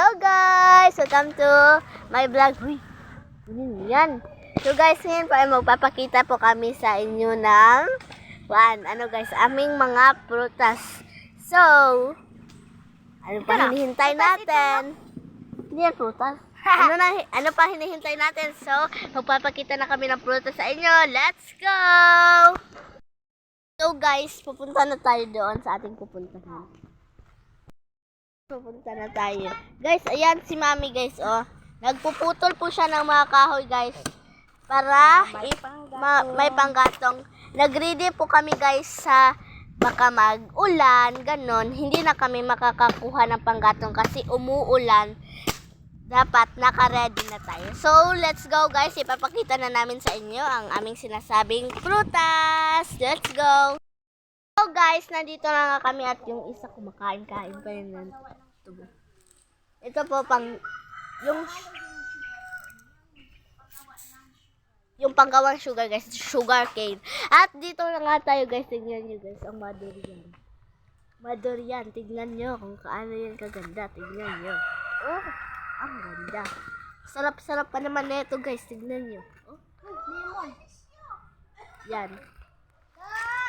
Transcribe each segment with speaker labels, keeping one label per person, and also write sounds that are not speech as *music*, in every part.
Speaker 1: Hello guys! Welcome to my vlog. Uy, yan? So guys, ngayon po ay magpapakita po kami sa inyo ng one, ano guys, aming mga prutas. So, ano pa hinihintay natin? Hindi yan prutas. *laughs* ano, na, ano pa hinihintay natin? So, magpapakita na kami ng prutas sa inyo. Let's go! So guys, pupunta na tayo doon sa ating pupuntahan. Pupunta na tayo. Guys, ayan si Mami guys, oh. Nagpuputol po siya ng mga kahoy guys. Para
Speaker 2: May panggatong.
Speaker 1: ma- may panggatong. Nagready po kami guys sa baka mag-ulan, ganon. Hindi na kami makakakuha ng panggatong kasi umuulan. Dapat naka-ready na tayo. So, let's go guys. Ipapakita na namin sa inyo ang aming sinasabing prutas. Let's go! So guys, nandito na nga kami at yung isa kumakain-kain pa yun. ng tubo. Ito po pang yung yung panggawang sugar guys, sugar cane. At dito na nga tayo guys, tignan nyo guys, ang madurian. Madurian, tignan nyo kung kaano yan kaganda, tignan nyo. Oh, ang ganda. Sarap-sarap pa naman nito guys, tignan nyo. Oh, yan.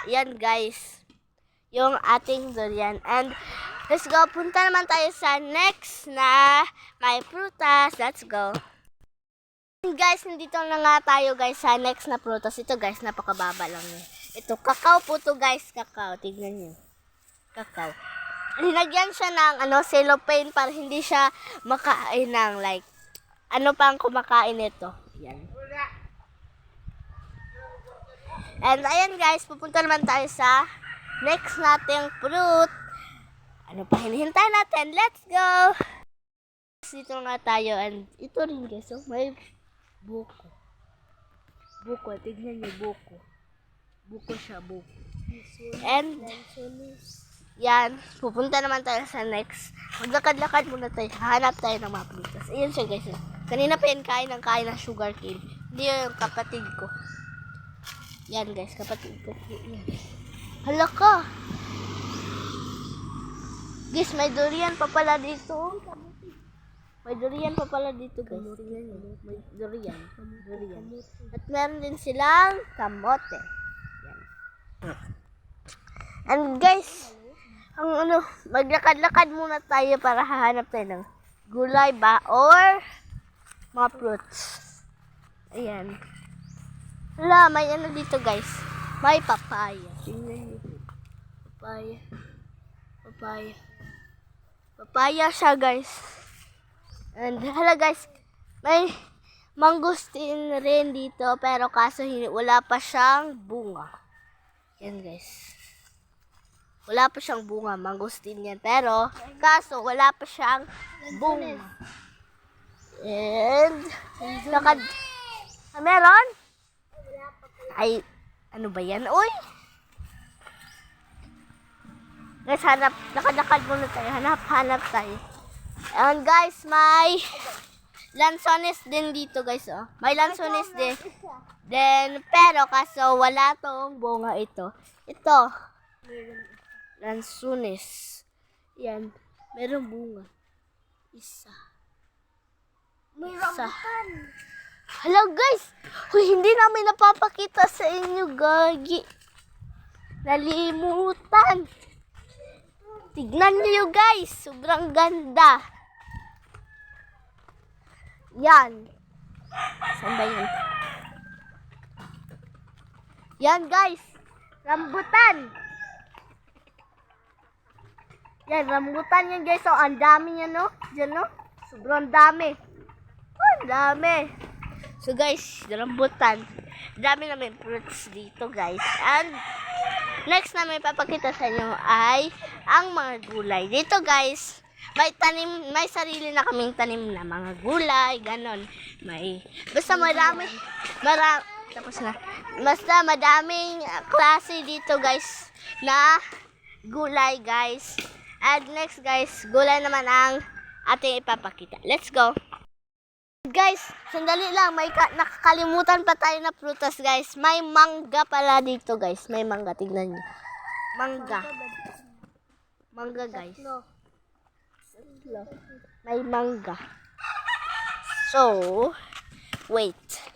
Speaker 1: Yan guys. Yung ating durian. And let's go. Punta naman tayo sa next na may prutas. Let's go. And guys, nandito na nga tayo guys sa next na prutas. Ito guys, napakababa lang yun. Ito, kakao po to guys, kakao. Tignan nyo. Kakao. Linagyan siya ng ano, cellophane para hindi siya makain ng like, ano pang kumakain nito. Yan. And ayan guys, pupunta naman tayo sa next nating fruit. Ano pa hinihintay natin? Let's go! Dito nga tayo and ito rin guys, oh, may buko. Buko, tignan niyo buko. Buko siya, buko. And yan, pupunta naman tayo sa next. Maglakad-lakad muna tayo. Hanap tayo ng mga prutas. Ayan siya guys. oh. Kanina pa yan kain ng kain ng sugar cane. Hindi yun yung kapatid ko. Yan guys, kapatid ko. Yan. Hala ka! Guys, may durian pa pala dito. May durian pa pala dito guys. May durian. Durian. At meron din silang kamote. And guys, ang ano, maglakad-lakad muna tayo para hahanap tayo ng gulay ba or mga fruits. Ayan. Wala, may ano dito guys. May papaya. Niyo. Papaya. Papaya. Papaya siya guys. And hala guys, may mangustin rin dito pero kaso wala pa siyang bunga. Yan guys. Wala pa siyang bunga, mangustin yan. Pero kaso wala pa siyang bunga. And lakad. Ah, meron? Ay, ano ba yan? Uy! Guys, hanap, lakad-lakad muna tayo. Hanap, hanap tayo. And guys, may lansones din dito guys, oh. May lansones din. Then, pero kaso wala tong bunga ito. Ito. Lansones. Yan. Meron bunga. Isa.
Speaker 2: May
Speaker 1: Isa. Hello guys! Uy, hindi namin napapakita sa inyo, gagi. Nalimutan. Tignan niyo guys, sobrang ganda. Yan. Saan ba yan? Yan guys, rambutan. Yan, rambutan yan guys. So, ang dami niya, no? Diyan, no? Sobrang dami. Oh, ang dami. So guys, rambutan. Dami namin fruits dito guys. And next na may papakita sa inyo ay ang mga gulay. Dito guys, may tanim, may sarili na kaming tanim na mga gulay, ganon. May, basta marami, mara, tapos na. Basta madaming klase dito guys na gulay guys. And next guys, gulay naman ang ating ipapakita. Let's go! Guys, sandali lang, may ka- nakakalimutan pa tayo na prutas, guys. May mangga pala dito, guys. May mangga, tignan niyo. Mangga. Mangga, guys. May mangga. So, wait.